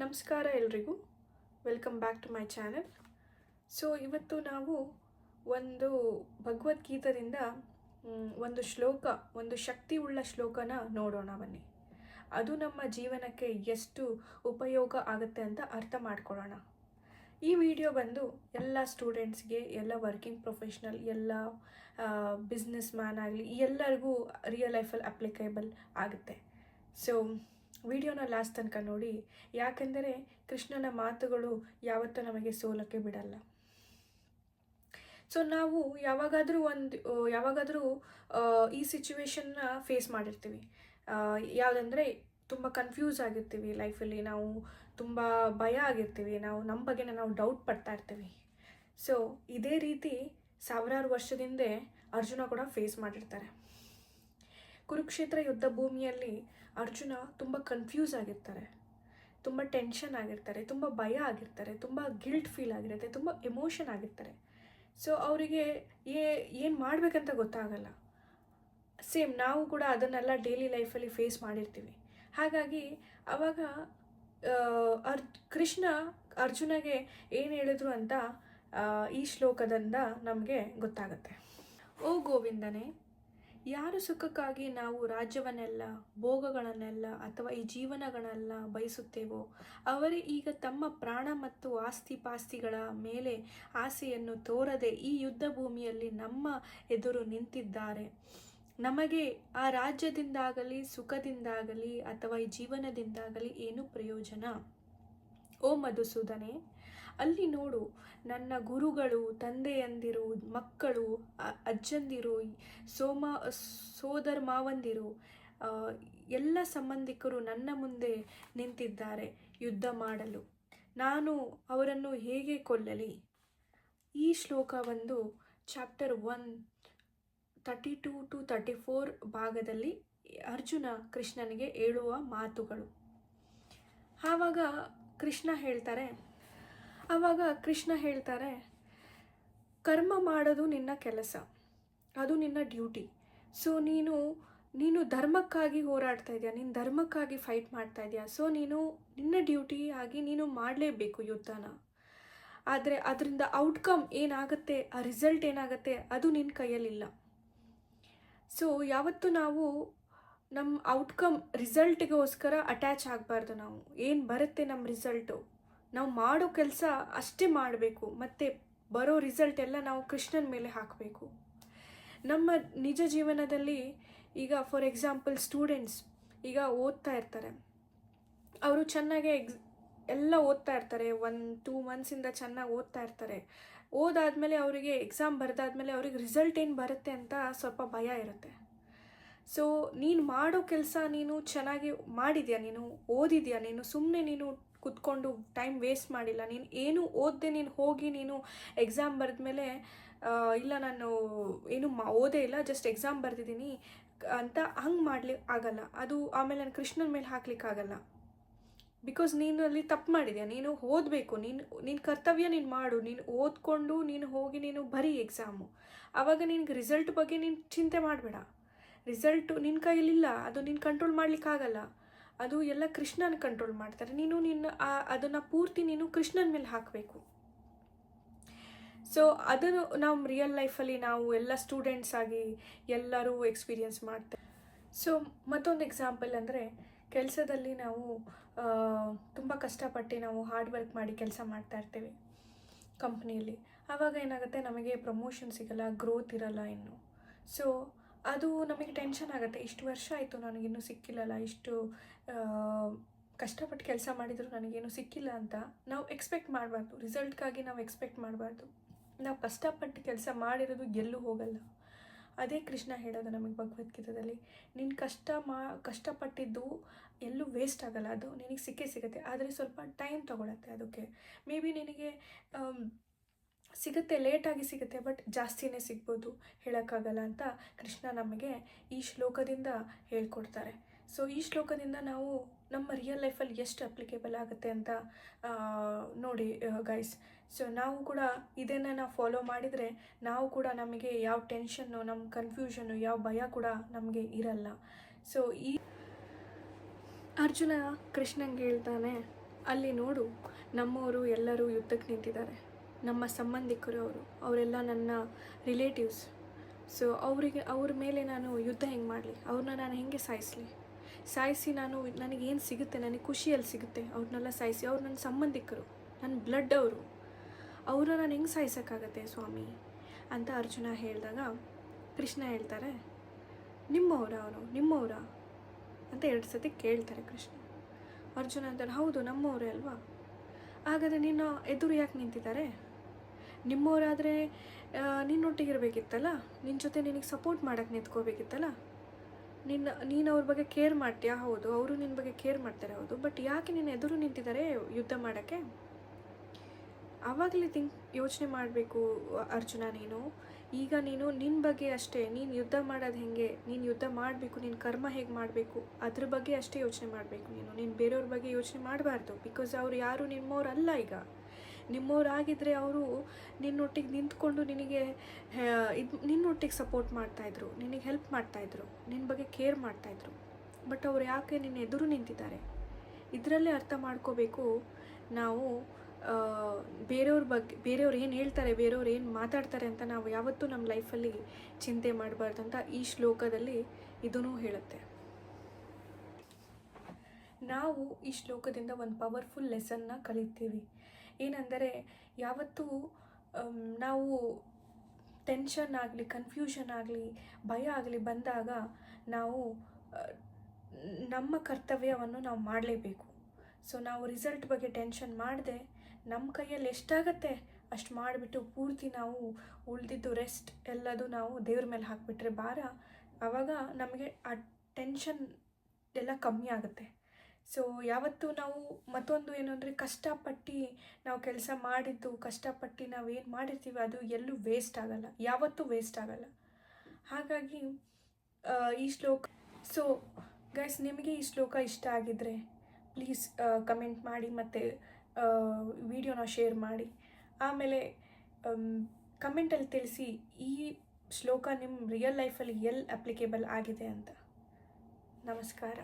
ನಮಸ್ಕಾರ ಎಲ್ರಿಗೂ. Welcome back to my channel so ಇವತ್ತು ನಾವು ಒಂದು ಭಗವದ್ಗೀತದಿಂದ ಒಂದು ಶ್ಲೋಕ, ಒಂದು ಶಕ್ತಿ ಉಳ್ಳ ಶ್ಲೋಕನ ನೋಡೋಣ ಬನ್ನಿ. ಅದು ನಮ್ಮ ಜೀವನಕ್ಕೆ ಎಷ್ಟು ಉಪಯೋಗ ಆಗುತ್ತೆ ಅಂತ ಅರ್ಥ ಮಾಡ್ಕೊಳ್ಳೋಣ. ಈ ವಿಡಿಯೋ ಬಂದು ಎಲ್ಲ ಸ್ಟೂಡೆಂಟ್ಸ್ಗೆ, ಎಲ್ಲ ವರ್ಕಿಂಗ್ ಪ್ರೊಫೆಷ್ನಲ್, ಎಲ್ಲ ಬಿಸ್ನೆಸ್ ಮ್ಯಾನ್ ಆಗಲಿ, ಎಲ್ಲರಿಗೂ ರಿಯಲ್ ಲೈಫಲ್ಲಿ ಅಪ್ಲಿಕೇಬಲ್ ಆಗುತ್ತೆ. ಸೊ ವಿಡಿಯೋನ ಲಾಸ್ಟ್ ತನಕ ನೋಡಿ, ಯಾಕೆಂದರೆ ಕೃಷ್ಣನ ಮಾತುಗಳು ಯಾವತ್ತೂ ನಮಗೆ ಸೋಲಕ್ಕೆ ಬಿಡಲ್ಲ. ಸೊ ನಾವು ಯಾವಾಗಾದರೂ ಒಂದು ಯಾವಾಗಾದರೂ ಈ ಸಿಚುವೇಶನ್ನ ಫೇಸ್ ಮಾಡಿರ್ತೀವಿ. ಯಾವುದಂದರೆ ತುಂಬ ಕನ್ಫ್ಯೂಸ್ ಆಗಿರ್ತೀವಿ ಲೈಫಲ್ಲಿ ನಾವು ತುಂಬ ಭಯ ಆಗಿರ್ತೀವಿ, ನಾವು ನಮ್ಮ ಬಗ್ಗೆನೇ ನಾವು ಡೌಟ್ ಪಡ್ತಾ ಇರ್ತೀವಿ. ಸೊ ಇದೇ ರೀತಿ ಸಾವಿರಾರು ವರ್ಷದಿಂದೆ ಅರ್ಜುನ ಕೂಡ ಫೇಸ್ ಮಾಡಿರ್ತಾರೆ. ಕುರುಕ್ಷೇತ್ರ ಯುದ್ಧ ಭೂಮಿಯಲ್ಲಿ ಅರ್ಜುನ ತುಂಬ ಕನ್ಫ್ಯೂಸ್ ಆಗಿರ್ತಾರೆ. ತುಂಬ ಟೆನ್ಷನ್ ಆಗಿರ್ತಾರೆ ತುಂಬ ಭಯ ಆಗಿರ್ತಾರೆ ತುಂಬ ಗಿಲ್ಟ್ ಫೀಲ್ ಆಗಿರುತ್ತೆ ತುಂಬ ಎಮೋಷನ್ ಆಗಿರ್ತಾರೆ. ಸೊ ಅವರಿಗೆ ಏ ಏನು ಮಾಡಬೇಕಂತ ಗೊತ್ತಾಗಲ್ಲ. ಸೇಮ್ ನಾವು ಕೂಡ ಅದನ್ನೆಲ್ಲ ಡೈಲಿ ಲೈಫಲ್ಲಿ ಫೇಸ್ ಮಾಡಿರ್ತೀವಿ. ಹಾಗಾಗಿ ಅವಾಗ ಆ, ಅರ್ ಕೃಷ್ಣ ಅರ್ಜುನಗೆ ಏನು ಹೇಳಿದ್ರು ಅಂತ ಈ ಶ್ಲೋಕದಿಂದ ನಮಗೆ ಗೊತ್ತಾಗುತ್ತೆ. ಓ ಗೋವಿಂದನೇ ಯಾರು ಸುಖಕ್ಕಾಗಿ ನಾವು ರಾಜ್ಯವನ್ನೆಲ್ಲ, ಭೋಗಗಳನ್ನೆಲ್ಲ ಅಥವಾ ಈ ಜೀವನಗಳನ್ನೆಲ್ಲ ಬಯಸುತ್ತೇವೋ, ಅವರೇ ಈಗ ತಮ್ಮ ಪ್ರಾಣ ಮತ್ತು ಆಸ್ತಿ ಪಾಸ್ತಿಗಳ ಮೇಲೆ ಆಸೆಯನ್ನು ತೋರದೆ ಈ ಯುದ್ಧ ಭೂಮಿಯಲ್ಲಿ ನಮ್ಮ ಎದುರು ನಿಂತಿದ್ದಾರೆ. ನಮಗೆ ಆ ರಾಜ್ಯದಿಂದಾಗಲಿ, ಸುಖದಿಂದಾಗಲಿ ಅಥವಾ ಈ ಜೀವನದಿಂದಾಗಲಿ ಏನು ಪ್ರಯೋಜನ? ಓ ಮಧುಸೂದನೆ ಅಲ್ಲಿ ನೋಡು, ನನ್ನ ಗುರುಗಳು, ತಂದೆಯಂದಿರು, ಮಕ್ಕಳು ಅಜ್ಜಂದಿರು, ಸೋಮ, ಸೋದರ ಮಾವಂದಿರು ಎಲ್ಲ ಸಂಬಂಧಿಕರು ನನ್ನ ಮುಂದೆ ನಿಂತಿದ್ದಾರೆ ಯುದ್ಧ ಮಾಡಲು. ನಾನು ಅವರನ್ನು ಹೇಗೆ ಕೊಲ್ಲಲಿ? ಈ ಶ್ಲೋಕ ಒಂದು, chapter one thirty two to thirty four ಭಾಗದಲ್ಲಿ ಅರ್ಜುನ ಕೃಷ್ಣನಿಗೆ ಹೇಳುವ ಮಾತುಗಳು. ಆವಾಗ ಕೃಷ್ಣ ಹೇಳ್ತಾರೆ ಆವಾಗ ಕೃಷ್ಣ ಹೇಳ್ತಾರೆ, ಕರ್ಮ ಮಾಡೋದು ನಿನ್ನ ಕೆಲಸ, ಅದು ನಿನ್ನ ಡ್ಯೂಟಿ. ಸೊ ನೀನು ನೀನು ಧರ್ಮಕ್ಕಾಗಿ ಹೋರಾಡ್ತಾ ಇದೆಯಾ, ನೀನು ಧರ್ಮಕ್ಕಾಗಿ ಫೈಟ್ ಮಾಡ್ತಾ ಇದೆಯಾ? ಸೊ ನೀನು, ನಿನ್ನ ಡ್ಯೂಟಿ ಆಗಿ ನೀನು ಮಾಡಲೇಬೇಕು ಯುದ್ಧನ. ಆದರೆ ಅದರಿಂದ ಔಟ್ಕಮ್ ಏನಾಗುತ್ತೆ, ಆ ರಿಸಲ್ಟ್ ಏನಾಗುತ್ತೆ, ಅದು ನಿನ್ನ ಕೈಯಲ್ಲಿಲ್ಲ. ಸೊ ಯಾವತ್ತು ನಾವು ನಮ್ಮ ಔಟ್ಕಮ್ ರಿಸಲ್ಟ್ಗೋಸ್ಕರ ಅಟ್ಯಾಚ್ ಆಗಬಾರ್ದು ನಾವು. ಏನು ಬರುತ್ತೆ ನಮ್ಮ ರಿಸಲ್ಟು ನಾವು ಮಾಡೋ ಕೆಲಸ ಅಷ್ಟೇ ಮಾಡಬೇಕು, ಮತ್ತು ಬರೋ ರಿಸಲ್ಟ್ ಎಲ್ಲ ನಾವು ಕೃಷ್ಣನ ಮೇಲೆ ಹಾಕಬೇಕು. ನಮ್ಮ ನಿಜ ಜೀವನದಲ್ಲಿ ಈಗ ಫಾರ್ ಎಕ್ಸಾಂಪಲ್ ಸ್ಟೂಡೆಂಟ್ಸ್ ಈಗ ಓದ್ತಾ ಇರ್ತಾರೆ. ಅವರು ಚೆನ್ನಾಗೆ ಎಕ್ಸ್ ಎಲ್ಲ ಓದ್ತಾ ಇರ್ತಾರೆ ಒನ್ ಟೂ ಮಂತ್ಸಿಂದ ಚೆನ್ನಾಗಿ ಓದ್ತಾ ಇರ್ತಾರೆ. ಓದಾದಮೇಲೆ ಅವರಿಗೆ ಎಕ್ಸಾಮ್ ಬರೆದಾದ್ಮೇಲೆ ಅವ್ರಿಗೆ ರಿಸಲ್ಟ್ ಏನು ಬರುತ್ತೆ ಅಂತ ಸ್ವಲ್ಪ ಭಯ ಇರುತ್ತೆ. ಸೊ ನೀನು ಮಾಡೋ ಕೆಲಸ ನೀನು ಚೆನ್ನಾಗಿ ಮಾಡಿದ್ಯಾ ನೀನು, ಓದಿದ್ಯಾ ನೀನು ಸುಮ್ಮನೆ ನೀನು ಕುತ್ಕೊಂಡು ಟೈಮ್ ವೇಸ್ಟ್ ಮಾಡಿಲ್ಲ. ನೀನು ಏನು ಓದದೆ, ನೀನು ಹೋಗಿ, ನೀನು ಎಕ್ಸಾಮ್ ಬರೆದ್ಮೇಲೆ ಮೇಲೆ ಇಲ್ಲ ನಾನು ಏನು ಮಾ, ಓದೇ ಇಲ್ಲ ಜಸ್ಟ್ ಎಕ್ಸಾಮ್ ಬರೆದಿದ್ದೀನಿ ಅಂತ ಹಂಗೆ ಮಾಡ್ಲಿ ಆಗಲ್ಲ. ಅದು ಆಮೇಲೆ ನಾನು ಕೃಷ್ಣನ ಮೇಲೆ ಹಾಕ್ಲಿಕ್ಕಾಗಲ್ಲ ಬಿಕಾಸ್ ನೀನು ಅಲ್ಲಿ ತಪ್ಪು ಮಾಡಿದ್ಯಾ? ನೀನು ಓದಬೇಕು. ನೀನು ನಿನ್ನ ಕರ್ತವ್ಯ ನೀನು ಮಾಡು. ನೀನು ಓದ್ಕೊಂಡು, ನೀನು ಹೋಗಿ, ನೀನು ಬರೀ ಎಕ್ಸಾಮು ಆವಾಗ ನಿನಗೆ ರಿಸಲ್ಟ್ ಬಗ್ಗೆ ನೀನು ಚಿಂತೆ ಮಾಡಬೇಡ. ರಿಸಲ್ಟು ನಿನ್ನ ಕೈಯಲ್ಲಿಲ್ಲ. ಅದು ನೀನು ಕಂಟ್ರೋಲ್ ಮಾಡಲಿಕ್ಕಾಗಲ್ಲ ಅದು ಎಲ್ಲ ಕೃಷ್ಣನ ಕಂಟ್ರೋಲ್ ಮಾಡ್ತಾರೆ. ನೀನು ನಿನ್ನ ಅದನ್ನು ಪೂರ್ತಿ ನೀನು ಕೃಷ್ಣನ ಮೇಲೆ ಹಾಕಬೇಕು. ಸೊ ಅದನ್ನು ನಾವು ರಿಯಲ್ ಲೈಫಲ್ಲಿ ನಾವು ಎಲ್ಲ ಸ್ಟೂಡೆಂಟ್ಸ್ ಆಗಿ ಎಲ್ಲರೂ ಎಕ್ಸ್ಪೀರಿಯನ್ಸ್ ಮಾಡ್ತೇವೆ. ಸೊ ಮತ್ತೊಂದು ಎಕ್ಸಾಂಪಲ್ ಅಂದರೆ ಕೆಲಸದಲ್ಲಿ ನಾವು ತುಂಬ ಕಷ್ಟಪಟ್ಟು ನಾವು ಹಾರ್ಡ್ ವರ್ಕ್ ಮಾಡಿ ಕೆಲಸ ಮಾಡ್ತಾ ಇರ್ತೇವೆ ಕಂಪ್ನಿಯಲ್ಲಿ ಆವಾಗ ಏನಾಗುತ್ತೆ? ನಮಗೆ ಪ್ರಮೋಷನ್ ಸಿಗಲ್ಲ ಗ್ರೋತ್ ಇರಲ್ಲ ಇನ್ನು. ಸೊ ಅದು ನಮಗೆ ಟೆನ್ಷನ್ ಆಗುತ್ತೆ. ಇಷ್ಟು ವರ್ಷ ಆಯಿತು ನನಗಿನ್ನೂ ಸಿಕ್ಕಿಲ್ಲಲ್ಲ. ಇಷ್ಟು ಕಷ್ಟಪಟ್ಟು ಕೆಲಸ ಮಾಡಿದರೂ ನನಗೇನು ಸಿಕ್ಕಿಲ್ಲ ಅಂತ ನಾವು ಎಕ್ಸ್ಪೆಕ್ಟ್ ಮಾಡಬಾರ್ದು. ರಿಸಲ್ಟ್ಗಾಗಿ ನಾವು ಎಕ್ಸ್ಪೆಕ್ಟ್ ಮಾಡಬಾರ್ದು. ನಾವು ಕಷ್ಟಪಟ್ಟು ಕೆಲಸ ಮಾಡಿರೋದು ಎಲ್ಲೂ ಹೋಗಲ್ಲ. ಅದೇ ಕೃಷ್ಣ ಹೇಳೋದು ನಮಗೆ ಭಗವದ್ಗೀತದಲ್ಲಿ. ನೀನು ಕಷ್ಟ ಮಾ, ಕಷ್ಟಪಟ್ಟಿದ್ದು ಎಲ್ಲೂ ವೇಸ್ಟ್ ಆಗಲ್ಲ. ಅದು ನಿನಗೆ ಸಿಕ್ಕೇ ಸಿಗುತ್ತೆ. ಆದರೆ ಸ್ವಲ್ಪ ಟೈಮ್ ತೊಗೊಳತ್ತೆ ಅದಕ್ಕೆ. ಮೇ ಬಿ ನಿನಗೆ ಸಿಗುತ್ತೆ ಲೇಟಾಗಿ ಸಿಗುತ್ತೆ ಬಟ್ ಜಾಸ್ತಿನೇ ಸಿಗ್ಬೋದು ಹೇಳೋಕ್ಕಾಗಲ್ಲ ಅಂತ ಕೃಷ್ಣ ನಮಗೆ ಈ ಶ್ಲೋಕದಿಂದ ಹೇಳ್ಕೊಡ್ತಾರೆ. ಸೊ ಈ ಶ್ಲೋಕದಿಂದ ನಾವು ನಮ್ಮ ರಿಯಲ್ ಲೈಫಲ್ಲಿ ಎಷ್ಟು ಅಪ್ಲಿಕೇಬಲ್ ಆಗುತ್ತೆ ಅಂತ ನೋಡಿ ಗೈಸ್ ಸೊ ನಾವು ಕೂಡ ಇದನ್ನು ನಾವು ಫಾಲೋ ಮಾಡಿದರೆ ನಾವು ಕೂಡ ನಮಗೆ ಯಾವ ಟೆನ್ಷನ್ನು ನಮ್ಮ ಕನ್ಫ್ಯೂಷನ್ನು ಯಾವ ಭಯ ಕೂಡ ನಮಗೆ ಇರಲ್ಲ. ಸೊ ಈ ಅರ್ಜುನ ಕೃಷ್ಣಂಗೆ ಹೇಳ್ತಾನೆ, ಅಲ್ಲಿ ನೋಡು, ನಮ್ಮವರು ಎಲ್ಲರೂ ಯುದ್ಧಕ್ಕೆ ನಿಂತಿದ್ದಾರೆ. ನಮ್ಮ ಸಂಬಂಧಿಕರು ಅವರು, ಅವರೆಲ್ಲ ನನ್ನ ರಿಲೇಟಿವ್ಸ್ ಸೊ ಅವರಿಗೆ, ಅವ್ರ ಮೇಲೆ ನಾನು ಯುದ್ಧ ಹೆಂಗೆ ಮಾಡಲಿ? ಅವ್ರನ್ನ ನಾನು ಹೆಂಗೆ ಸಾಯಿಸಲಿ? ಸಾಯಿಸಿ ನಾನು ನನಗೇನು ಸಿಗುತ್ತೆ? ನನಗೆ ಖುಷಿಯಲ್ಲಿ ಸಿಗುತ್ತೆ ಅವ್ರನ್ನೆಲ್ಲ ಸಾಯಿಸಿ. ಅವ್ರು ನನ್ನ ಸಂಬಂಧಿಕರು, ನನ್ನ ಬ್ಲಡ್ ಅವರು. ಅವ್ರನ್ನ ನಾನು ಹೆಂಗೆ ಸಾಯಿಸೋಕ್ಕಾಗತ್ತೆ ಸ್ವಾಮಿ? ಅಂತ ಅರ್ಜುನ ಹೇಳಿದಾಗ, ಕೃಷ್ಣ ಹೇಳ್ತಾರೆ, ನಿಮ್ಮವರ ಅವನು, ನಿಮ್ಮವರ? ಅಂತ ಎರಡು ಸತಿ ಕೇಳ್ತಾರೆ ಕೃಷ್ಣ. ಅರ್ಜುನ ಅಂತಾರೆ ಹೌದು, ನಮ್ಮವರೇ ಅಲ್ವಾ? ಹಾಗಾದರೆ ನಿನ್ನ ಎದುರು ಯಾಕೆ ನಿಂತಿದ್ದಾರೆ? ನಿಮ್ಮವರಾದರೆ ನಿನ್ನೊಟ್ಟಿಗಿರ್ಬೇಕಿತ್ತಲ್ಲ? ನಿನ್ನ ಜೊತೆ ನಿನಗೆ ಸಪೋರ್ಟ್ ಮಾಡೋಕ್ಕೆ ನಿಂತ್ಕೋಬೇಕಿತ್ತಲ್ಲ? ನಿನ್ನ, ನೀನು ಅವ್ರ ಬಗ್ಗೆ ಕೇರ್ ಮಾಡ್ತೀಯಾ? ಹೌದು, ಅವರು ನಿನ್ನ ಬಗ್ಗೆ ಕೇರ್ ಮಾಡ್ತಾರೆ, ಹೌದು. ಬಟ್ ಯಾಕೆ ನಿನ್ನ ಎದುರು ನಿಂತಿದ್ದಾರೆ ಯುದ್ಧ ಮಾಡೋಕ್ಕೆ? ಆವಾಗಲೇ ತಿಂಕ್, ಯೋಚನೆ ಮಾಡಬೇಕು ಅರ್ಜುನ ನೀನು. ಈಗ ನೀನು ನಿನ್ನ ಬಗ್ಗೆ ಅಷ್ಟೇ, ನೀನು ಯುದ್ಧ ಮಾಡೋದು ಹೇಗೆ? ನೀನು ಯುದ್ಧ ಮಾಡಬೇಕು ನಿನ್ನ ಕರ್ಮ ಹೇಗೆ ಮಾಡಬೇಕು? ಅದ್ರ ಬಗ್ಗೆ ಅಷ್ಟೇ ಯೋಚನೆ ಮಾಡಬೇಕು ನೀನು. ನೀನು ಬೇರೆಯವ್ರ ಬಗ್ಗೆ ಯೋಚನೆ ಮಾಡಬಾರ್ದು ಬಿಕಾಸ್ ಅವ್ರು ಯಾರು ನಿಮ್ಮವ್ರಲ್ಲ ಈಗ. ನಿಮ್ಮವ್ರಾಗಿದ್ದರೆ ಅವರು ನಿನ್ನೊಟ್ಟಿಗೆ ನಿಂತ್ಕೊಂಡು ನಿನಗೆ ಇದು ನಿನ್ನೊಟ್ಟಿಗೆ ಸಪೋರ್ಟ್ ಮಾಡ್ತಾಯಿದ್ರು ನಿನಗೆ ಹೆಲ್ಪ್ ಮಾಡ್ತಾಯಿದ್ರು ನಿನ್ನ ಬಗ್ಗೆ ಕೇರ್ ಮಾಡ್ತಾಯಿದ್ರು ಬಟ್ ಅವ್ರು ಯಾಕೆ ನಿನ್ನ ಎದುರು ನಿಂತಿದ್ದಾರೆ? ಇದರಲ್ಲೇ ಅರ್ಥ ಮಾಡ್ಕೋಬೇಕು ನಾವು ಬೇರೆಯವ್ರ ಬಗ್ಗೆ, ಬೇರೆಯವ್ರು ಏನು ಹೇಳ್ತಾರೆ, ಬೇರೆಯವ್ರು ಏನು ಮಾತಾಡ್ತಾರೆ ಅಂತ ನಾವು ಯಾವತ್ತೂ ನಮ್ಮ ಲೈಫಲ್ಲಿ ಚಿಂತೆ ಮಾಡಬಾರ್ದು ಅಂತ ಈ ಶ್ಲೋಕದಲ್ಲಿ ಇದೂ ಹೇಳುತ್ತೆ. ನಾವು ಈ ಶ್ಲೋಕದಿಂದ ಒಂದು ಪವರ್ಫುಲ್ ಲೆಸನ್ನ ಕಲಿತೀವಿ. ಏನೆಂದರೆ ಯಾವತ್ತೂ ನಾವು ಟೆನ್ಷನ್ ಆಗಲಿ ಕನ್ಫ್ಯೂಷನ್ ಆಗಲಿ, ಭಯ ಆಗಲಿ ಬಂದಾಗ ನಾವು ನಮ್ಮ ಕರ್ತವ್ಯವನ್ನು ನಾವು ಮಾಡಲೇಬೇಕು. ಸೊ ನಾವು ರಿಸಲ್ಟ್ ಬಗ್ಗೆ ಟೆನ್ಷನ್ ಮಾಡದೆ, ನಮ್ಮ ಕೈಯಲ್ಲಿ ಎಷ್ಟಾಗತ್ತೆ ಅಷ್ಟು ಮಾಡಿಬಿಟ್ಟು ಪೂರ್ತಿ ನಾವು ಉಳಿದಿದ್ದು ರೆಸ್ಟ್ ಎಲ್ಲದು ನಾವು ದೇವ್ರ ಮೇಲೆ ಹಾಕಿಬಿಟ್ರೆ ಭಾರ ಆವಾಗ ನಮಗೆ ಆ ಟೆನ್ಷನ್ ಎಲ್ಲ ಕಮ್ಮಿ ಆಗುತ್ತೆ. ಸೊ ಯಾವತ್ತೂ ನಾವು ಮತ್ತೊಂದು ಏನು ಅಂದರೆ ಕಷ್ಟಪಟ್ಟು ನಾವು ಕೆಲಸ ಮಾಡಿದ್ದು, ಕಷ್ಟಪಟ್ಟು ನಾವು ಏನು ಮಾಡಿರ್ತೀವಿ ಅದು ಎಲ್ಲೂ ವೇಸ್ಟ್ ಆಗಲ್ಲ. ಯಾವತ್ತೂ ವೇಸ್ಟ್ ಆಗಲ್ಲ. ಹಾಗಾಗಿ ಈ ಶ್ಲೋಕ ಸೊ ಗೈಸ್ ನಿಮಗೆ ಈ ಶ್ಲೋಕ ಇಷ್ಟ ಆಗಿದ್ದರೆ ಪ್ಲೀಸ್ ಕಮೆಂಟ್ ಮಾಡಿ ಮತ್ತು ವಿಡಿಯೋನ ಶೇರ್ ಮಾಡಿ. ಆಮೇಲೆ ಕಮೆಂಟಲ್ಲಿ ತಿಳಿಸಿ ಈ ಶ್ಲೋಕ ನಿಮ್ಮ ರಿಯಲ್ ಲೈಫಲ್ಲಿ ಎಲ್ಲಿ ಅಪ್ಲಿಕೇಬಲ್ ಆಗಿದೆ ಅಂತ. ನಮಸ್ಕಾರ.